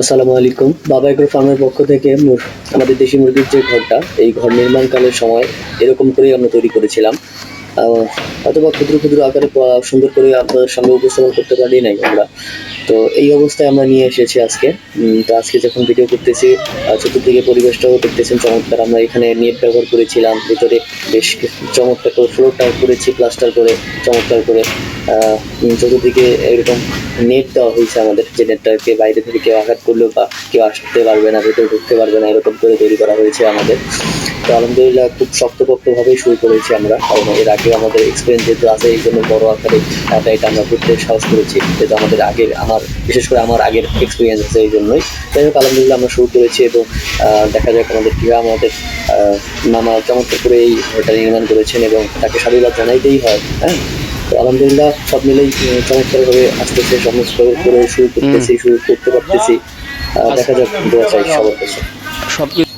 আসসালামু আলাইকুম। বাবা এগ্রো ফার্মের পক্ষ থেকে আমাদের দেশি মুরগির যে ঘরটা, এই ঘর নির্মাণকালের সময় এরকম করেই আমরা তৈরি করেছিলাম। অথবা ক্ষুদ্র ক্ষুদ্র আকারে সুন্দর করে আপনাদের সঙ্গে উপস্থাপন করতে পারি নাই আমরা। তো এই অবস্থায় আমরা নিয়ে এসেছি আজকে। তো আজকে যখন ভিডিও করতেছি চতুর্দিকে পরিবেশটাও দেখতেছেন, চমৎকার। আমরা এখানে নেট ব্যবহার করেছিলাম, ভিতরে বেশ চমৎকার করে ফ্লোরটা করেছি প্লাস্টার করে, চমৎকার করে। চতুর্দিকে এরকম নেট দেওয়া হয়েছে আমাদের, যে নেটটাকে বাইরে থেকে কেউ আঘাত করলেও বা কেউ আসতে পারবে না, ভেতরে ঢুকতে পারবে না, এরকম করে তৈরি করা হয়েছে আমাদের। তো আলহামদুলিল্লাহ খুব শক্তপোক্তভাবেই শুরু করেছি আমরা। কারণ এর আগে আমাদের এক্সপিরিয়েন্স যেহেতু আছে এই জন্য বড় আকারে এটা এটা আমরা করতে সাহস করেছি। যেহেতু আমাদের আগের আমার বিশেষ করে আমার আগের এক্সপিরিয়েন্স আছে এই জন্যই। যাই হোক আলহামদুলিল্লাহ আমরা শুরু করেছি এবং দেখা যাক আমাদের কীভাবে আমাদের আহ, মামা চমৎকার করে এই ঘরটা নির্মাণ করেছেন এবং তাকে সাধুবাদ জানাইতেই হয় হ্যাঁ? তো আলহামদুলিল্লাহ সব মিলেই চমৎকারভাবে আসতেছে সমস্ত করে শুরু করতেছি শুরু করতে পারতেছি। দেখা যাক দোয়া চাই সবার কাছে। সব কিছু